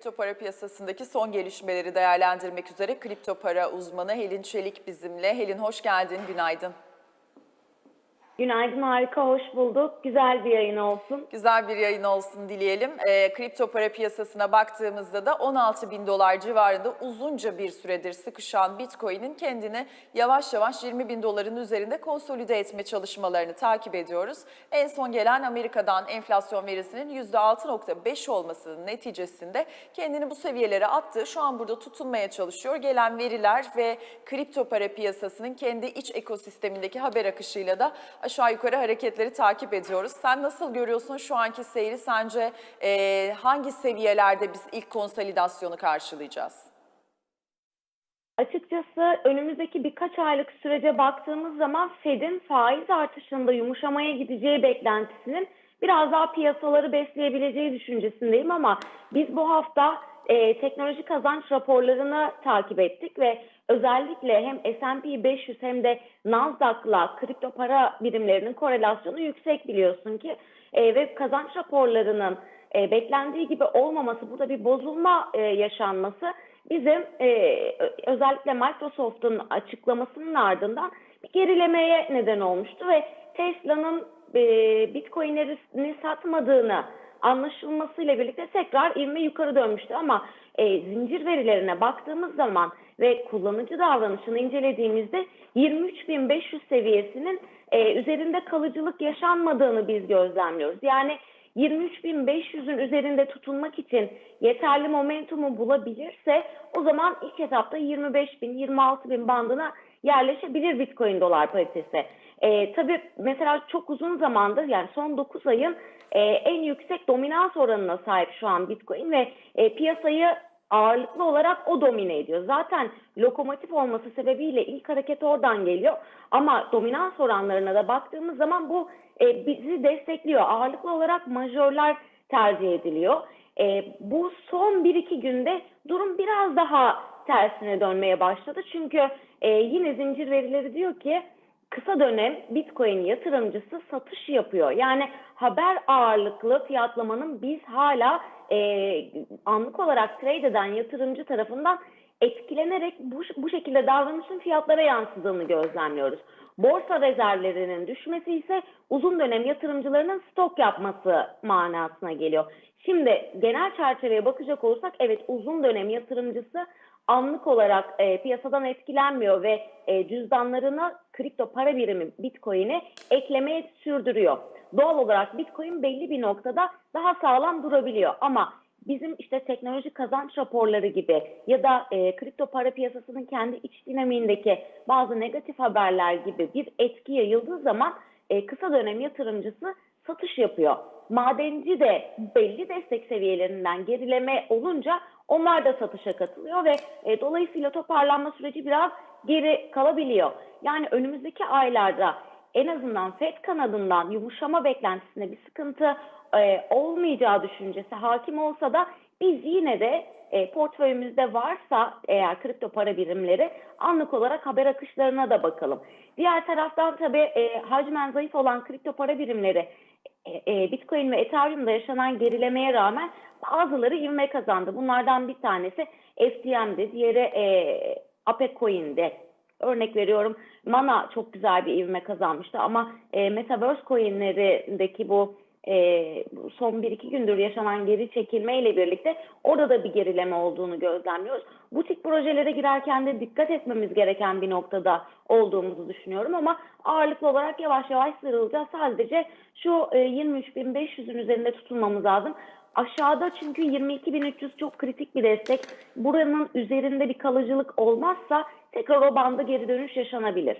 Kripto para piyasasındaki son gelişmeleri değerlendirmek üzere kripto para uzmanı Helin Çelik bizimle. Helin hoş geldin, günaydın. Günaydın harika, hoş bulduk. Güzel bir yayın olsun. Güzel bir yayın olsun dileyelim. Ee, kripto para piyasasına baktığımızda da 16 bin dolar civarında uzunca bir süredir sıkışan Bitcoin'in kendini yavaş yavaş 20 bin doların üzerinde konsolide etme çalışmalarını takip ediyoruz. En son gelen Amerika'dan enflasyon verisinin %6.5 olmasının neticesinde kendini bu seviyelere attı. Şu an burada tutunmaya çalışıyor. Gelen veriler ve kripto para piyasasının kendi iç ekosistemindeki haber akışıyla da aşağı yukarı hareketleri takip ediyoruz. Sen nasıl görüyorsun şu anki seyri? Sence e, hangi seviyelerde biz ilk konsolidasyonu karşılayacağız? Açıkçası önümüzdeki birkaç aylık sürece baktığımız zaman Fed'in faiz artışında yumuşamaya gideceği beklentisinin biraz daha piyasaları besleyebileceği düşüncesindeyim ama biz bu hafta e, teknoloji kazanç raporlarını takip ettik ve özellikle hem S&P 500 hem de Nasdaq'la kripto para birimlerinin korelasyonu yüksek biliyorsun ki. E, ve kazanç raporlarının e, beklendiği gibi olmaması, burada bir bozulma e, yaşanması bizim e, özellikle Microsoft'un açıklamasının ardından bir gerilemeye neden olmuştu ve Tesla'nın e, Bitcoin'lerini satmadığını anlaşılmasıyla birlikte tekrar ivme yukarı dönmüştü ama e, zincir verilerine baktığımız zaman ve kullanıcı davranışını incelediğimizde 23.500 seviyesinin e, üzerinde kalıcılık yaşanmadığını biz gözlemliyoruz. Yani 23.500'ün üzerinde tutunmak için yeterli momentumu bulabilirse o zaman ilk etapta 25.000 26.000 bandına yerleşebilir Bitcoin dolar paritesi. Ee, tabii mesela çok uzun zamandır yani son 9 ayın e, en yüksek dominans oranına sahip şu an Bitcoin ve e, piyasayı ağırlıklı olarak o domine ediyor. Zaten lokomotif olması sebebiyle ilk hareket oradan geliyor. Ama dominans oranlarına da baktığımız zaman bu e, bizi destekliyor. Ağırlıklı olarak majörler tercih ediliyor. E, bu son 1-2 günde durum biraz daha tersine dönmeye başladı. Çünkü e, yine zincir verileri diyor ki kısa dönem Bitcoin yatırımcısı satış yapıyor. Yani haber ağırlıklı fiyatlamanın biz hala e, anlık olarak trade eden yatırımcı tarafından etkilenerek bu, bu şekilde davranışın fiyatlara yansıdığını gözlemliyoruz. Borsa rezervlerinin düşmesi ise uzun dönem yatırımcılarının stok yapması manasına geliyor. Şimdi genel çerçeveye bakacak olursak evet uzun dönem yatırımcısı anlık olarak e, piyasadan etkilenmiyor ve e, cüzdanlarına kripto para birimi Bitcoin'i eklemeye sürdürüyor. Doğal olarak Bitcoin belli bir noktada daha sağlam durabiliyor ama bizim işte teknoloji kazanç raporları gibi ya da e, kripto para piyasasının kendi iç dinamiğindeki bazı negatif haberler gibi bir etki yayıldığı zaman e, kısa dönem yatırımcısı satış yapıyor. Madenci de belli destek seviyelerinden gerileme olunca onlar da satışa katılıyor ve e, dolayısıyla toparlanma süreci biraz geri kalabiliyor. Yani önümüzdeki aylarda en azından FED kanadından yumuşama beklentisine bir sıkıntı e, olmayacağı düşüncesi hakim olsa da biz yine de e, portföyümüzde varsa eğer kripto para birimleri anlık olarak haber akışlarına da bakalım. Diğer taraftan tabii e, hacmen zayıf olan kripto para birimleri e, e, Bitcoin ve Ethereum'da yaşanan gerilemeye rağmen bazıları ivme kazandı. Bunlardan bir tanesi FTM'di, diğeri e, Ape Coin'di. Örnek veriyorum Mana çok güzel bir ivme kazanmıştı ama e, Metaverse coinlerindeki bu e, son 1-2 gündür yaşanan geri çekilme ile birlikte orada da bir gerileme olduğunu gözlemliyoruz. Bu tip projelere girerken de dikkat etmemiz gereken bir noktada olduğumuzu düşünüyorum ama ağırlıklı olarak yavaş yavaş sıyrılacağız. Sadece şu e, 23.500'ün üzerinde tutulmamız lazım. Aşağıda çünkü 22.300 çok kritik bir destek. Buranın üzerinde bir kalıcılık olmazsa tekrar o banda geri dönüş yaşanabilir.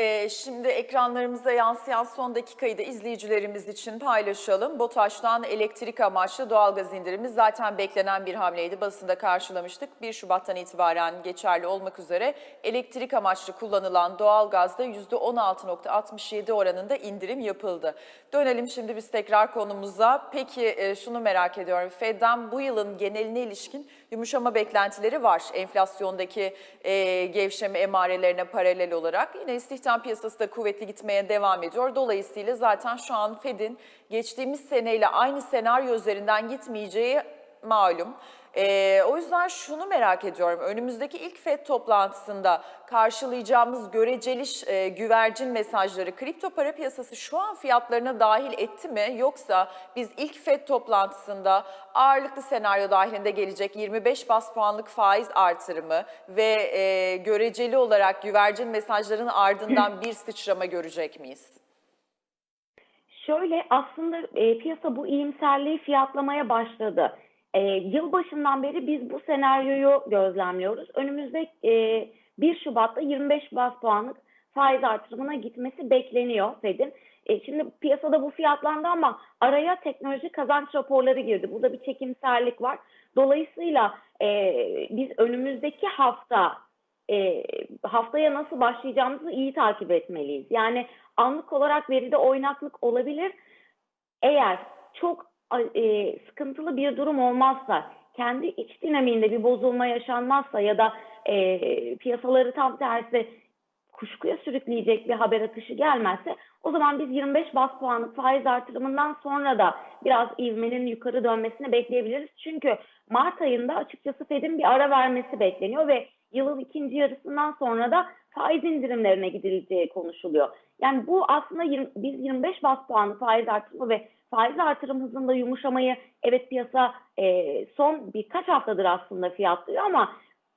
Ee, şimdi ekranlarımıza yansıyan son dakikayı da izleyicilerimiz için paylaşalım. BOTAŞ'tan elektrik amaçlı doğalgaz indirimi zaten beklenen bir hamleydi. Basında karşılamıştık. 1 Şubat'tan itibaren geçerli olmak üzere elektrik amaçlı kullanılan doğalgazda %16.67 oranında indirim yapıldı. Dönelim şimdi biz tekrar konumuza. Peki e, şunu merak ediyorum. Fed'den bu yılın geneline ilişkin yumuşama beklentileri var. Enflasyondaki e, gevşeme emarelerine paralel olarak. Yine istihdam piyasası da kuvvetli gitmeye devam ediyor. Dolayısıyla zaten şu an Fed'in geçtiğimiz seneyle aynı senaryo üzerinden gitmeyeceği malum. Ee, o yüzden şunu merak ediyorum. Önümüzdeki ilk FED toplantısında karşılayacağımız göreceli e, güvercin mesajları kripto para piyasası şu an fiyatlarına dahil etti mi? Yoksa biz ilk FED toplantısında ağırlıklı senaryo dahilinde gelecek 25 bas puanlık faiz artırımı ve e, göreceli olarak güvercin mesajlarının ardından bir sıçrama görecek miyiz? Şöyle aslında e, piyasa bu iyimserliği fiyatlamaya başladı. E, yılbaşından beri biz bu senaryoyu gözlemliyoruz. Önümüzde e, 1 Şubat'ta 25 bas puanlık faiz artırımına gitmesi bekleniyor Fed'in. E, şimdi piyasada bu fiyatlandı ama araya teknoloji kazanç raporları girdi. Burada bir çekimserlik var. Dolayısıyla e, biz önümüzdeki hafta e, haftaya nasıl başlayacağımızı iyi takip etmeliyiz. Yani anlık olarak veride oynaklık olabilir. Eğer çok e, sıkıntılı bir durum olmazsa, kendi iç dinamiğinde bir bozulma yaşanmazsa ya da e, piyasaları tam tersi kuşkuya sürükleyecek bir haber akışı gelmezse o zaman biz 25 bas puanlık faiz artırımından sonra da biraz ivmenin yukarı dönmesini bekleyebiliriz. Çünkü Mart ayında açıkçası Fed'in bir ara vermesi bekleniyor ve yılın ikinci yarısından sonra da faiz indirimlerine gidileceği konuşuluyor. Yani bu aslında 20, biz 25 bas puanlı faiz artırımı ve faiz artırım hızında yumuşamayı evet piyasa e, son birkaç haftadır aslında fiyatlıyor ama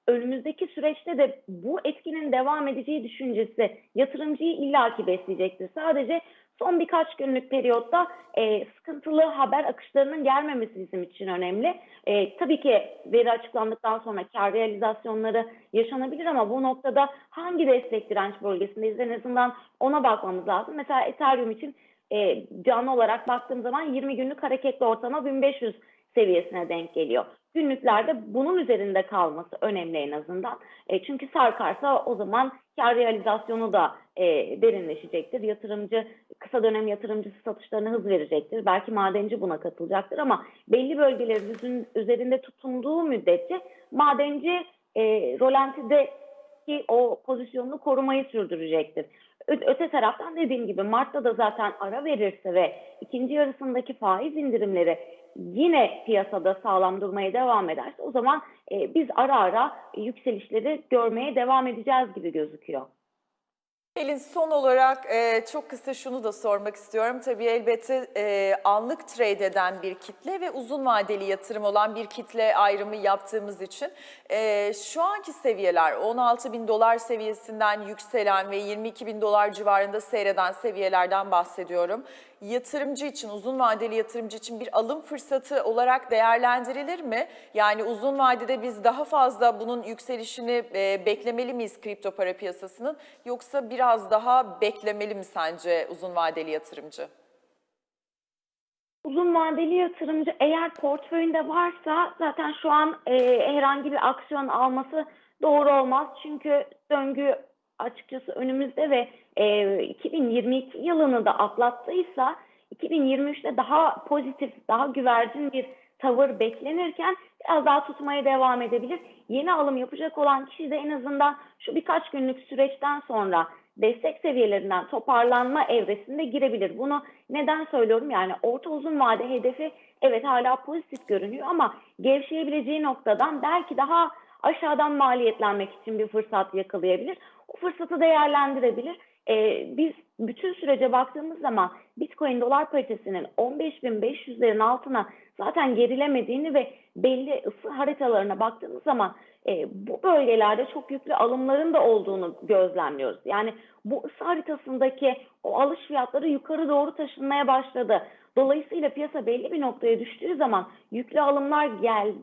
önümüzdeki süreçte de bu etkinin devam edeceği düşüncesi yatırımcıyı illaki besleyecektir. Sadece son birkaç günlük periyotta e, sıkıntılı haber akışlarının gelmemesi bizim için önemli. E, tabii ki veri açıklandıktan sonra kar realizasyonları yaşanabilir ama bu noktada hangi destek direnç bölgesindeyiz en azından ona bakmamız lazım. Mesela Ethereum için e, canlı olarak baktığım zaman 20 günlük hareketli ortalama 1500 seviyesine denk geliyor. Günlüklerde bunun üzerinde kalması önemli en azından. E, çünkü sarkarsa o zaman kar realizasyonu da e, derinleşecektir. Yatırımcı, kısa dönem yatırımcısı satışlarına hız verecektir. Belki madenci buna katılacaktır ama belli bölgelerin üzerinde tutunduğu müddetçe madenci e, rolantideki o pozisyonunu korumayı sürdürecektir. Öte taraftan dediğim gibi Mart'ta da zaten ara verirse ve ikinci yarısındaki faiz indirimleri yine piyasada sağlam durmaya devam ederse o zaman e, biz ara ara yükselişleri görmeye devam edeceğiz gibi gözüküyor. Pelin son olarak e, çok kısa şunu da sormak istiyorum. Tabii elbette e, anlık trade eden bir kitle ve uzun vadeli yatırım olan bir kitle ayrımı yaptığımız için e, şu anki seviyeler 16 bin dolar seviyesinden yükselen ve 22 bin dolar civarında seyreden seviyelerden bahsediyorum. Yatırımcı için, uzun vadeli yatırımcı için bir alım fırsatı olarak değerlendirilir mi? Yani uzun vadede biz daha fazla bunun yükselişini e, beklemeli miyiz kripto para piyasasının yoksa biraz daha beklemeli mi sence uzun vadeli yatırımcı? Uzun vadeli yatırımcı eğer portföyünde varsa zaten şu an e, herhangi bir aksiyon alması doğru olmaz. Çünkü döngü açıkçası önümüzde ve e, 2022 yılını da atlattıysa 2023'te daha pozitif, daha güvercin bir tavır beklenirken biraz daha tutmaya devam edebilir. Yeni alım yapacak olan kişi de en azından şu birkaç günlük süreçten sonra destek seviyelerinden toparlanma evresinde girebilir. Bunu neden söylüyorum? Yani orta uzun vade hedefi evet hala pozitif görünüyor ama gevşeyebileceği noktadan belki daha aşağıdan maliyetlenmek için bir fırsat yakalayabilir. O fırsatı değerlendirebilir. Ee, biz bütün sürece baktığımız zaman Bitcoin dolar paritesinin 15.500'lerin altına zaten gerilemediğini ve belli ısı haritalarına baktığımız zaman e, bu bölgelerde çok yüklü alımların da olduğunu gözlemliyoruz. Yani bu ısı haritasındaki o alış fiyatları yukarı doğru taşınmaya başladı. Dolayısıyla piyasa belli bir noktaya düştüğü zaman yüklü alımlar gel,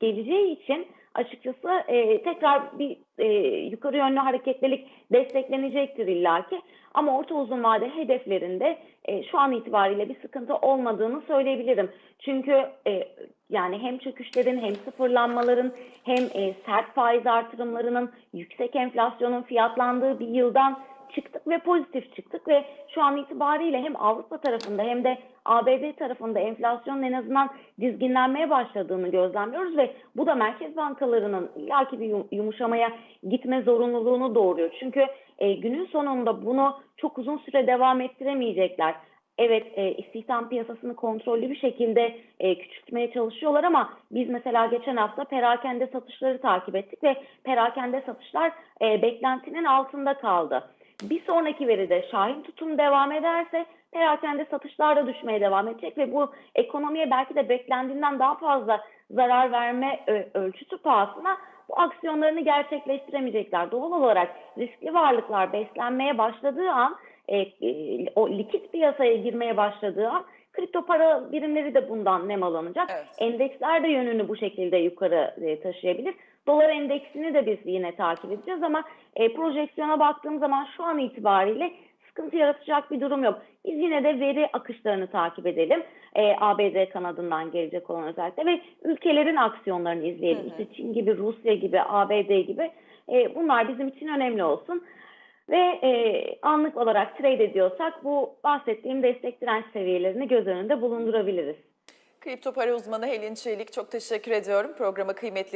geleceği için açıkçası e, tekrar bir e, yukarı yönlü hareketlilik desteklenecektir illaki. Ama orta uzun vade hedeflerinde e, şu an itibariyle bir sıkıntı olmadığını söyleyebilirim. Çünkü e, yani hem çöküşlerin hem sıfırlanmaların hem e, sert faiz artırımlarının yüksek enflasyonun fiyatlandığı bir yıldan çıktık ve pozitif çıktık ve şu an itibariyle hem Avrupa tarafında hem de ABD tarafında enflasyonun en azından dizginlenmeye başladığını gözlemliyoruz ve bu da merkez bankalarının illaki bir yumuşamaya gitme zorunluluğunu doğuruyor. Çünkü e, günün sonunda bunu çok uzun süre devam ettiremeyecekler. evet e, istihdam piyasasını kontrollü bir şekilde e, küçültmeye çalışıyorlar ama biz mesela geçen hafta perakende satışları takip ettik ve perakende satışlar e, beklentinin altında kaldı. Bir sonraki veride şahin tutum devam ederse perakende satışlar da düşmeye devam edecek ve bu ekonomiye belki de beklendiğinden daha fazla zarar verme ö- ölçütü pahasına bu aksiyonlarını gerçekleştiremeyecekler. Doğal olarak riskli varlıklar beslenmeye başladığı an, e, e, o likit piyasaya girmeye başladığı an kripto para birimleri de bundan nemalanacak. Evet. Endeksler de yönünü bu şekilde yukarı e, taşıyabilir. Dolar endeksini de biz yine takip edeceğiz ama e, projeksiyona baktığım zaman şu an itibariyle sıkıntı yaratacak bir durum yok. Biz yine de veri akışlarını takip edelim. E, ABD kanadından gelecek olan özellikle ve ülkelerin aksiyonlarını izleyelim. İşte Çin gibi, Rusya gibi, ABD gibi e, bunlar bizim için önemli olsun. Ve e, anlık olarak trade ediyorsak bu bahsettiğim destek direnç seviyelerini göz önünde bulundurabiliriz. Kripto para uzmanı Helin Çelik çok teşekkür ediyorum. Programa kıymetli